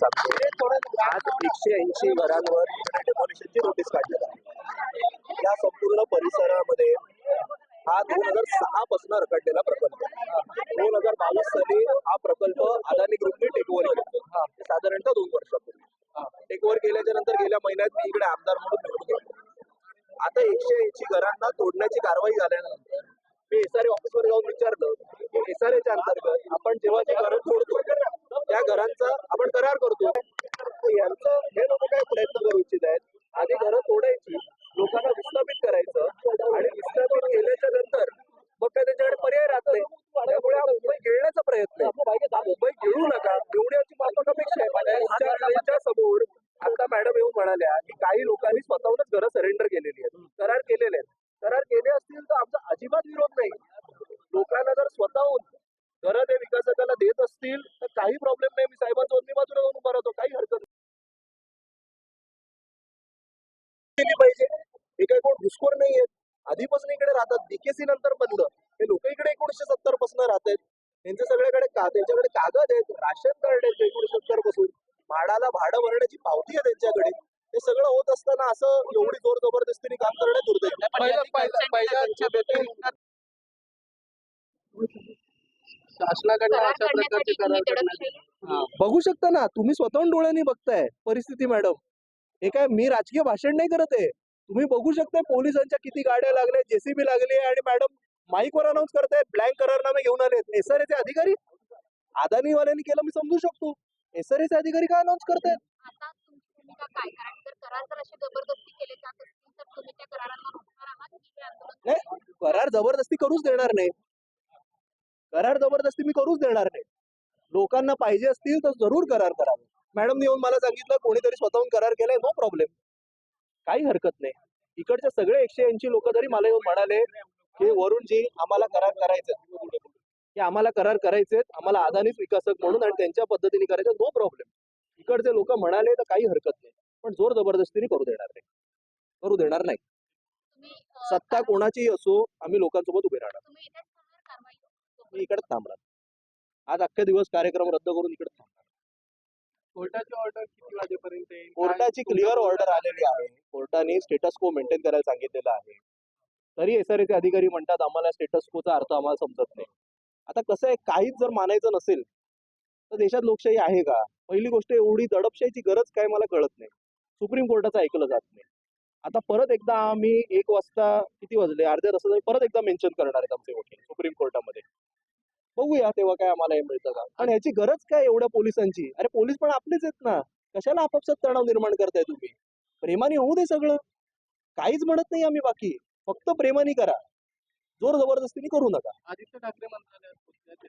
सांगतो आज एकशे ऐंशी घरांवर डेमोलिशनची नोटीस काढण्यात आली या संपूर्ण परिसरामध्ये हा दोन हजार सहा पासून रखडलेला प्रकल्प. दोन हजार बावीस साली हा प्रकल्प अदानी ग्रुपने टेकओव्हर केला. साधारणतः दोन वर्षापूर्वी. टेकओव्हर केल्याच्यानंतर गेल्या महिन्यात मी इकडे आमदार म्हणून निवडून गेलो. आता एकशे ऐंशी घरांना तोडण्याची कारवाई झाल्यानंतर मी एसआरए ऑफिस वर जाऊन विचारलं. की एसआरएच्या अंतर्गत आपण जेव्हा जे घर तोडतो त्या घरांचा आपण करार करतो यांचं हे लोक काय प्रयत्न करू इच्छित आहेत? आधी घरं तोडायची लोकांना विस्थापित करायचं आणि विस्थापित केल्याच्यानंतर मग काय त्याच्याकडे पर्याय राहत नाही. त्यामुळे हा मुंबई गिळण्याचा प्रयत्न आहे. मुंबई गिळू नका. एवढ्याची माफक अपेक्षा आहे समोर आता मॅडम येऊन म्हणाल्या की काही लोकांनी स्वतःहूनच घरं सरेंडर केलेली आहेत. करार केलेले आहेत. करार केले असतील केली पाहिजे. हे काही कोण घुसखोर नाही आहेत आधीपासून इकडे राहतात. बीकेसी नंतर बनलं हे लोक इकडे एकोणीशे सत्तरपासून राहत आहेत त्यांच्या सगळ्याकडे का त्यांच्याकडे कागद आहेत. राशन कार्ड आहेत एकोणीशे सत्तरपासून भाडाला भाडं भरण्याची पावती आहे त्यांच्याकडे हे सगळं होत असताना असं एवढी जोर जबरदस्तीने काम करणं दुर्दैव शासनाकडनं अशा प्रकारचे करण्यात हा. बघू शकता ना तुम्ही स्वतःहून डोळ्यांनी बघताय परिस्थिती मॅडम. हे काय मी राजकीय भाषण नाही करत आहे. तुम्ही बघू शकताय पोलिसांच्या किती गाड्या लागल्या जेसीबी लागली आहे आणि मॅडम माईकवर अनाऊन्स करतायत ब्लँक करारनामे घेऊन आलेत. एसआरएचे अधिकारी? अदानीवाल्यांनी केलं मी समजू शकतो. एसआरएचे अधिकारी काय? अनाऊन्स करतायत नाही करार जबरदस्ती करूच देणार नाही. करार जबरदस्ती मी करूच देणार नाही. लोकांना पाहिजे असतील तर जरूर करार करावे. मॅडमने येऊन मला सांगितलं कोणीतरी स्वतःहून करार केलाय नो प्रॉब्लेम. काही हरकत नाही. इकडचे सगळे एकशे ऐंशी लोक जरी मला येऊन म्हणाले की वरुणजी आम्हाला करार करायचे की आम्हाला करार करायचे आम्हाला अदानीच विकासक म्हणून आणि त्यांच्या पद्धतीने करायचं नो प्रॉब्लेम. इकडचे लोक म्हणाले तर काही हरकत नाही. पण जोर जबरदस्तीने करू देणार नाही. करू देणार नाही. सत्ता कोणाची असो आम्ही लोकांसोबत उभे राहणार. मी इकडे थांबणार. आज अख्खे दिवस कार्यक्रम रद्द करून इकडे थांबणार. कोर्टाची ऑर्डर किती वाजेपर्यंत येईल? कोर्टाची क्लिअर ऑर्डर आलेली आहे. कोर्टाने स्टेटस को मेंटेन करायला सांगितलेलं आहे. तरी एसआरएचे अधिकारी म्हणतात आम्हाला स्टेटस कोचा अर्थ आम्हाला समजत नाही. आता कसं आहे काहीच जर मानायचं नसेल तर देशात लोकशाही आहे का? पहिली गोष्ट एवढी दडपशाहीची गरज काय मला कळत नाही. सुप्रीम कोर्टाचं ऐकलं जात नाही. आता परत एकदा आम्ही एक वाजता किती वाजले? अर्ध्या तासात परत एकदा मेन्शन करणार आहेत आमचे वकील सुप्रीम कोर्टामध्ये. बघूया तेव्हा काय आम्हाला हे मिळतं का. आणि ह्याची गरज काय एवढ्या पोलिसांची? अरे पोलीस पण आपलेच आहेत ना. कशाला आपापसात तणाव निर्माण करताय तुम्ही? प्रेमाने होऊ दे सगळं. काहीच म्हणत नाही आम्ही बाकी. फक्त प्रेमाने करा. जोर जबरदस्तीने करू नका. आदित्य ठाकरे मंत्रालयात